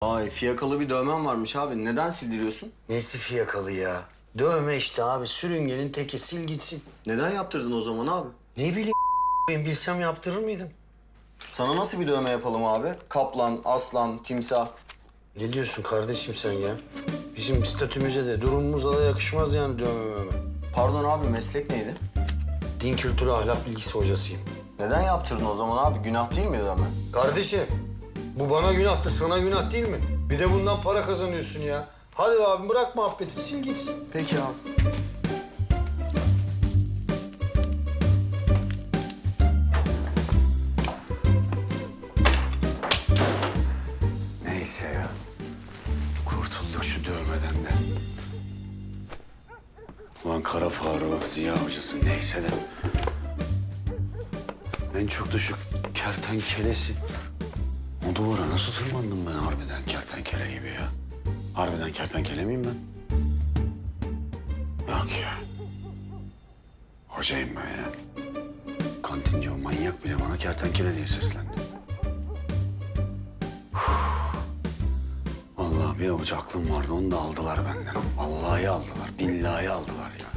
Ay fiyakalı bir dövmen varmış abi. Neden sildiriyorsun? Nesi fiyakalı ya? Dövme işte abi. Sürüngenin teki. Sil gitsin. Neden yaptırdın o zaman abi? Ne bileyim ben bilsem yaptırır mıydım? Sana nasıl bir dövme yapalım abi? Kaplan, aslan, timsah. Ne diyorsun kardeşim sen ya? Bizim statümüze de durumumuza da yakışmaz yani dövmeme. Pardon abi meslek neydi? Din kültürü ahlak bilgisi hocasıyım. Neden yaptırdın o zaman abi? Günah değil mi dövme? Kardeşim bu bana günahtı sana günah değil mi? Bir de bundan para kazanıyorsun ya. Hadi abi bırak muhabbeti sil gitsin. Peki abi. Neyse ya. Kurtulduk şu dövmeden de. Ulan Kara Faruk, Ziya Hocası neyse de. En çok da şu kertenkelesi. O duvara nasıl tırmandım ben harbiden kertenkele gibi ya? Harbiden kertenkele miyim ben? Yok ya. Hocayım ben ya. Kantinci o manyak bile bana kertenkele diye seslendi. Vallahi bir avuç aklım vardı onu da aldılar benden. Vallahi aldılar, billahi aldılar ya.